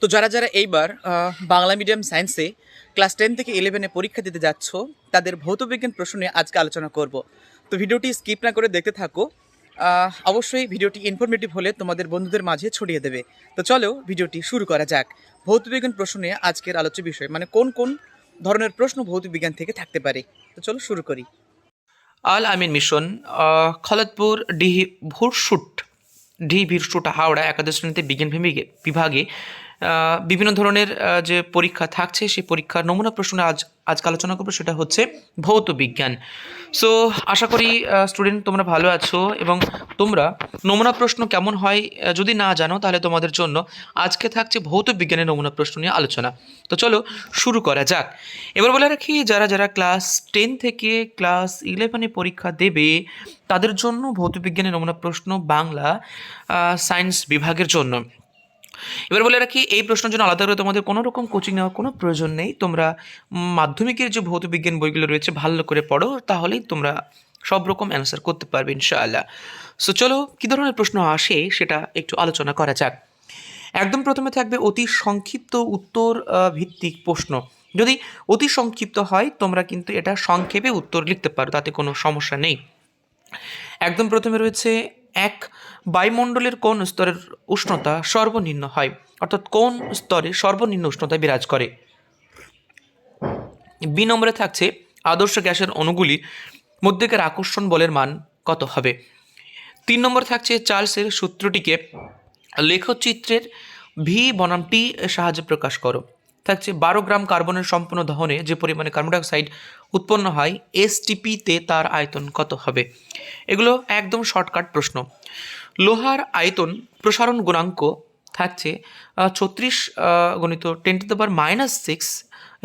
তো যারা যারা এইবার বাংলা মিডিয়াম সায়েন্সে ক্লাস টেন থেকে ইলেভেনে পরীক্ষা দিতে যাচ্ছ, তাদের ভৌতবিজ্ঞান প্রশ্ন নিয়ে আজকে আলোচনা করব। তো ভিডিওটি স্কিপ না করে দেখতে থাকো। অবশ্যই ভিডিওটি ইনফরমেটিভ হলে তোমাদের বন্ধুদের মাঝে ছড়িয়ে দেবে। তো চলো ভিডিওটি শুরু করা যাক। ভৌতবিজ্ঞান প্রশ্ন নিয়ে আজকের আলোচ্য বিষয় মানে কোন কোন ধরনের প্রশ্ন ভৌতবিজ্ঞান থেকে থাকতে পারে? তো চলো শুরু করি। আল আমিন মিশন খলদপুর খলতপুর ডি ভুরশুট ডি ভিরশুট হাওড়া একাদশ শ্রেণীতে বিজ্ঞান বিভাগে বিভিন্ন ধরনের যে পরীক্ষা থাকছে, সেই পরীক্ষার নমুনা প্রশ্ন আজ, আজকে আলোচনা করব, সেটা হচ্ছে ভৌত বিজ্ঞান। সো আশা করি স্টুডেন্ট তোমরা ভালো আছো এবং তোমরা নমুনা প্রশ্ন কেমন হয় যদি না জানো, তাহলে তোমাদের জন্য আজকে থাকছে ভৌত বিজ্ঞানের নমুনা প্রশ্ন নিয়ে আলোচনা। তো চলো, শুরু করা যাক। এবার বলে রাখি, যারা যারা ক্লাস টেন থেকে ক্লাস ইলেভেনে পরীক্ষা দেবে, তাদের জন্য ভৌত বিজ্ঞানের নমুনা প্রশ্ন বাংলা সায়েন্স বিভাগের জন্য। এবার বলে রাখি, এই প্রশ্নের জন্য আলাদা করে তোমাদের কোনো রকম কোচিং নেওয়ার কোনো প্রয়োজন নেই। তোমরা মাধ্যমিকের যে ভৌতবিজ্ঞান বইগুলো রয়েছে, ভালো করে পড়ো, তাহলেই তোমরা সব রকম অ্যান্সার করতে পারবে ইনশাআল্লাহ। সো চলো, কী ধরনের প্রশ্ন আসে সেটা একটু আলোচনা করা যাক। একদম প্রথমে থাকবে অতি সংক্ষিপ্ত উত্তর ভিত্তিক প্রশ্ন। যদি অতি সংক্ষিপ্ত হয়, তোমরা কিন্তু এটা সংক্ষেপে উত্তর লিখতে পারো, তাতে কোনো সমস্যা নেই। একদম প্রথমে রয়েছে এক বায়ুমণ্ডলের কোন স্তরের উষ্ণতা সর্বনিম্ন হয়? অর্থাৎ কোন স্তরে সর্বনিম্ন উষ্ণতা বিরাজ করে? বি নম্বরে থাকছে আদর্শ গ্যাসের অণুগুলির মধ্যেকার আকর্ষণ বলের মান কত হবে? তিন নম্বর থাকছে চার্লসের সূত্রটিকে লেখচিত্রের ভি বনাম টি সাহায্যে প্রকাশ করো। থাকছে বারো গ্রাম কার্বনের সম্পূর্ণ দহনে যে পরিমাণে কার্বন ডাইঅক্সাইড উৎপন্ন হয় এসটিপিতে তার আয়তন কত হবে? এগুলো একদম শর্টকাট প্রশ্ন। লোহার আয়তন প্রসারণ গুণাঙ্ক থাকছে ছত্রিশ গণিত ten to the minus six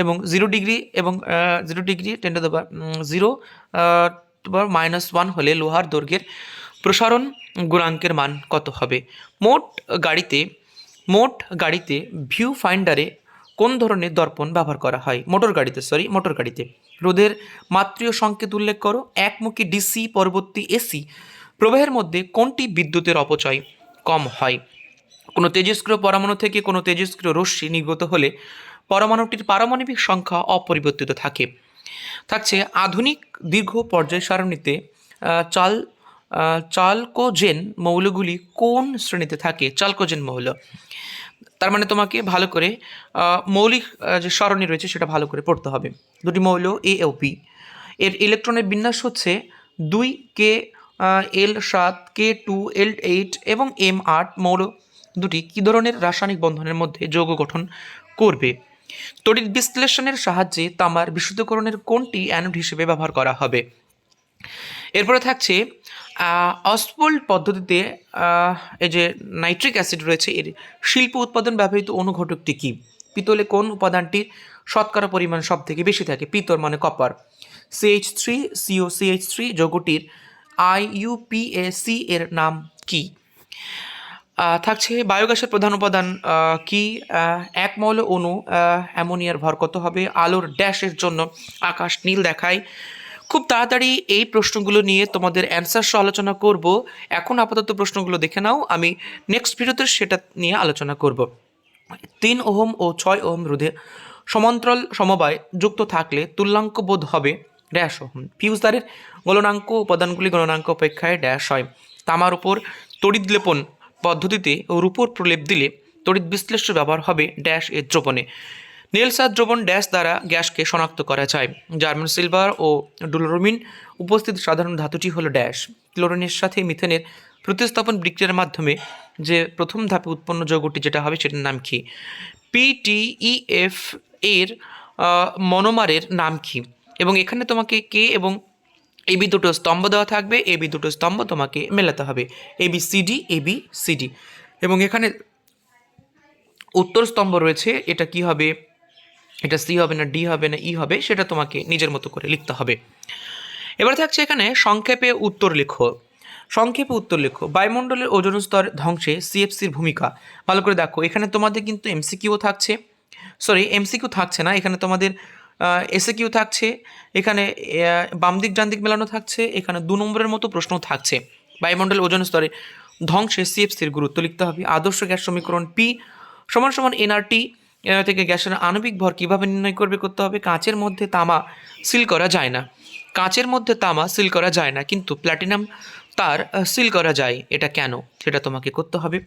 এবং জিরো ডিগ্রি এবং zero degree ten to the zero power minus one হলে লোহার দৈর্ঘ্যের প্রসারণ গুণাঙ্কের মান কত হবে? মোট গাড়িতে মোট গাড়িতে ভিউ ফাইন্ডারে কোন ধরনের দর্পণ ব্যবহার করা হয়? মোটর গাড়িতে সরি মোটর গাড়িতে। রোদের মাত্রীয় সংকেত উল্লেখ করো। একমুখী ডিসি, পরবর্তী এসি। প্রবাহের মধ্যে কোনটি বিদ্যুতের অপচয় কম হয়? কোনো তেজস্ক্রিয় পরমাণু থেকে কোনো তেজস্ক্রিয় রশ্মি নির্গত হলে পরমাণুটির পারমাণবিক সংখ্যা অপরিবর্তিত থাকে। থাকছে আধুনিক দীর্ঘ পর্যায় সারণীতে চাল চালকোজেন মৌলগুলি কোন শ্রেণীতে থাকে? চালকোজেন মৌল। তার মানে তোমাকে ভালো করে মৌলিক যে সারণী রয়েছে সেটা ভালো করে পড়তে হবে। দুটি মৌল এ ও পি এর ইলেকট্রনের বিন্যাস হচ্ছে দুই কে এল সাত কে টু এল এইট এবং এম আট মৌল দুটি কী ধরনের রাসায়নিক বন্ধনের মধ্যে যৌগ গঠন করবে? তড়িৎ বিশ্লেষণের সাহায্যে তামার বিশুদ্ধকরণের কোনটি অ্যানোড হিসেবে ব্যবহার করা হবে? এরপরে থাকছে অসপোল্ড পদ্ধতিতে এই যে নাইট্রিক অ্যাসিড রয়েছে, এর শিল্প উৎপাদন ব্যবহৃত অনুঘটকটি কী? পিতলে কোন উপাদানটির শতকরা পরিমাণ সব থেকে বেশি থাকে? পিতল মানে copper. CH three CO CH three যৌগটির IUPAC এর নাম কী? থাকছে বায়োগ্যাসের প্রধান উপাদান কি? এক মৌল অণু অ্যামোনিয়ার ভর কত হবে? আলোর ড্যাশের জন্য আকাশ নীল দেখায়। খুব তাড়াতাড়ি এই প্রশ্নগুলো নিয়ে তোমাদের অ্যান্সার সহ আলোচনা করব। এখন আপাতত প্রশ্নগুলো দেখে নাও, আমি নেক্সট ভিডিওতে সেটা নিয়ে আলোচনা করব। তিন ওহম ও ছয় ওহম রোধে সমান্তরাল সমবায় যুক্ত থাকলে তুল্যাঙ্ক বোধ হবে ড্যাশ ওহম। ফিউজ তারের গলনাঙ্ক উপাদানগুলি গলনাঙ্ক অপেক্ষায় ড্যাশ হয়। তামার উপর তড়িৎ পদ্ধতিতে পদ্ধতিতে রূপোর প্রলেপ দিলে তড়িৎ বিশ্লেষ্য ব্যবহার হবে ড্যাশ এর দ্রবণে। নেলসার দ্রবণ ড্যাশ দ্বারা গ্যাসকে শনাক্ত করা যায়। জার্মান সিলভার ও ডুলোরমিন উপস্থিত সাধারণ ধাতুটি হলো ড্যাশ। ক্লোরিনের সাথে মিথেনের প্রতিস্থাপন বিক্রিয়ার মাধ্যমে যে প্রথম ধাপে উৎপন্ন যৌগটি যেটা হবে সেটার নাম কি? পিটিইএফ এর মনোমারের নাম কি? এবং এখানে তোমাকে কে এবং এবি দুটো স্তম্ভ দেওয়া থাকবে। এবি দুটো স্তম্ভ তোমাকে মেলাতে হবে। এবি সিডি এবি সিডি এবং এখানে উত্তর স্তম্ভ রয়েছে। এটা কি হবে? এটা সি হবে না, ডি হবে না, ই হবে, সেটা তোমাকে নিজের মতো করে লিখতে হবে। এবার থাকছে এখানে সংক্ষেপে উত্তর লেখো। সংক্ষেপে উত্তর লেখো। বায়ুমণ্ডলের ওজন স্তর ধ্বংসে সিএফসির ভূমিকা। ভালো করে দেখো, এখানে তোমাদের কিন্তু এমসিকিউ থাকছে। সরি, এমসিকিউ থাকছে না, এখানে তোমাদের এসে কিউ থাকছে, এখানে বাম দিক, ডান দিক মেলানো থাকছে, এখানে দু নম্বরের মতো প্রশ্ন থাকছে। বায়ুমণ্ডল ওজন স্তরে ধ্বংসে সিএফসির গুরুত্ব লিখতে হবে। আদর্শ গ্যাস সমীকরণ পি সমান সমান এনআরটি থেকে গ্যাসের আণবিক ভর কীভাবে নির্ণয় করবে করতে হবে? কাঁচের মধ্যে তামা সিল করা যায় না। কাঁচের মধ্যে তামা সিল করা যায় না, কিন্তু প্ল্যাটিনাম তার সিল করা যায়। এটা কেন? সেটা তোমাকে করতে হবে।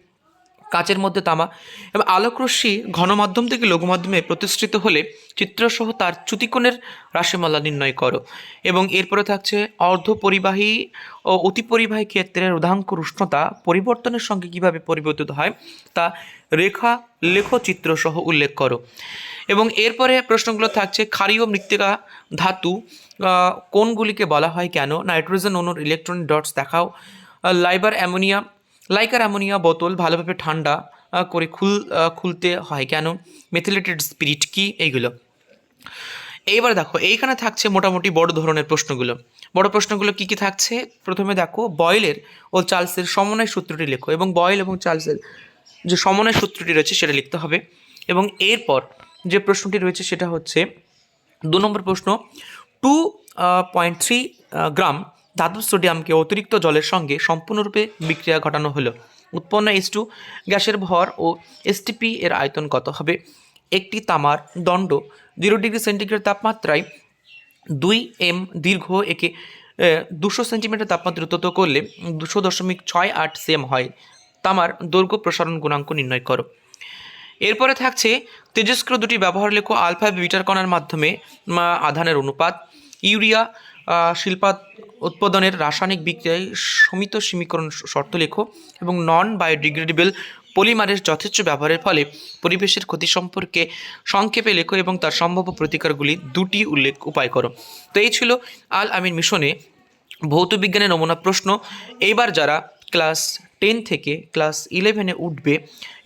কাঁচের মধ্যে তামা। এবং আলোকরশ্মি ঘনমাধ্যম থেকে লঘুমাধ্যমে প্রতিষ্ঠিত হলে চিত্রসহ তার চ্যুতিকোণের রাশিমালা নির্ণয় করো। এবং এরপরে থাকছে অর্ধপরিবাহী ও অতিপরিবাহী ক্ষেত্রের রোধাঙ্ক উষ্ণতা পরিবর্তনের সঙ্গে কীভাবে পরিবর্তিত হয় তা রেখা লেখচিত্র সহ উল্লেখ করো। এবং এরপরে প্রশ্নগুলো থাকছে ক্ষারীয় মৃত্তিকা ধাতু কোনগুলিকে বলা হয় কেন? নাইট্রোজেন অনুর ইলেকট্রনিক ডটস দেখাও। লাইবার অ্যামোনিয়া লাইকার অ্যামোনিয়া বোতল ভালোভাবে ঠান্ডা করে খুল খুলতে হয়। কেন? মেথিলেটেড স্পিরিট কি? এইগুলো। এইবার দেখো, এইখানে থাকছে মোটামুটি বড় ধরনের প্রশ্নগুলো। বড় প্রশ্নগুলো কি কি থাকছে? প্রথমে দেখো বয়েলের ও চার্লসের সমন্বয় সূত্রটি লেখো এবং বয়েল এবং চার্লসের যে সমন্বয় সূত্রটি রয়েছে সেটা লিখতে হবে। এবং এরপর যে প্রশ্নটি রয়েছে সেটা হচ্ছে, দু নম্বর প্রশ্ন টু পয়েন্ট থ্রি গ্রাম ধাতব সোডিয়ামকে অতিরিক্ত জলের সঙ্গে সম্পূর্ণরূপে বিক্রিয়া ঘটানো হলো। উৎপন্ন এস টু গ্যাসের ভর ও এসটিপি এর আয়তন কত হবে? একটি তামার দণ্ড জিরো ডিগ্রি সেন্টিগ্রেড তাপমাত্রায় দুই এম দীর্ঘ একে দুশো সেন্টিমিটার তাপমাত্রা উত্তত করলে দুশো দশমিক ছয় আট সেম হয়। তামার দৈর্ঘ্য প্রসারণ গুণাঙ্ক নির্ণয় করো। এরপরে থাকছে তেজস্ক্র দুটি ব্যবহার লেখো আলফা বিটার কণার মাধ্যমে আধানের অনুপাত, ইউরিয়া শিল্পাত উৎপাদনের রাসায়নিক বিক্রিয়ায় সমিত সমীকরণ শর্ত লেখো এবং নন বায়োডিগ্রেডেবল পলিমারের যথেচ্ছ ব্যবহারের ফলে পরিবেশের ক্ষতি সম্পর্কে সংক্ষেপে লেখো এবং তার সম্ভাব্য প্রতিকারগুলি দুটি উল্লেখ উপায় করো। তো এই ছিল আল আমিন মিশনে ভৌত বিজ্ঞানের নমুনা প্রশ্ন। এইবার যারা ক্লাস টেন থেকে ক্লাস ইলেভেনে উঠবে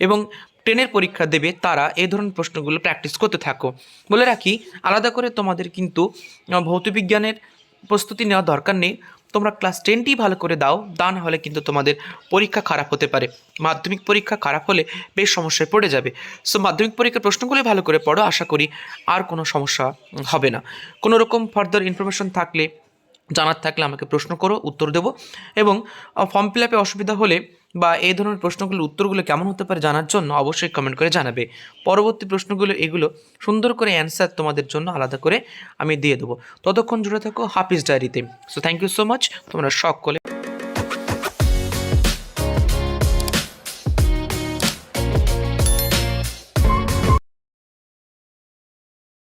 এবং টেনের পরীক্ষা দেবে তারা এই ধরনের প্রশ্নগুলো প্র্যাকটিস করতে থাকো। বলে রাখি আলাদা করে তোমাদের কিন্তু আহ, ভৌত বিজ্ঞানের প্রস্তুতি নেওয়া দরকার নেই। তোমরা ক্লাস টেনটি ভালো করে দাও, তা না হলে কিন্তু তোমাদের পরীক্ষা খারাপ হতে পারে। মাধ্যমিক পরীক্ষা খারাপ হলে বেশ সমস্যায় পড়ে যাবে। সো মাধ্যমিক পরীক্ষার প্রশ্নগুলি ভালো করে পড়ো, আশা করি আর কোনো সমস্যা হবে না। কোনো রকম ফার্দার ইনফরমেশন থাকলে, জানার থাকলে আমাকে প্রশ্ন করো, উত্তর দেবো এবং ফর্ম ফিল আপে অসুবিধা হলে বা এই ধরনের প্রশ্নগুলোর উত্তরগুলো কেমন হতে পারে জানার জন্য অবশ্যই কমেন্ট করে জানাবে। পরবর্তী প্রশ্নগুলো, এগুলো সুন্দর করে অ্যান্সার তোমাদের জন্য আলাদা করে আমি দিয়ে দেবো। ততক্ষণ জুড়ে থাকো হাফিজ ডায়েরিতে। So thank you so much তোমরা সকলে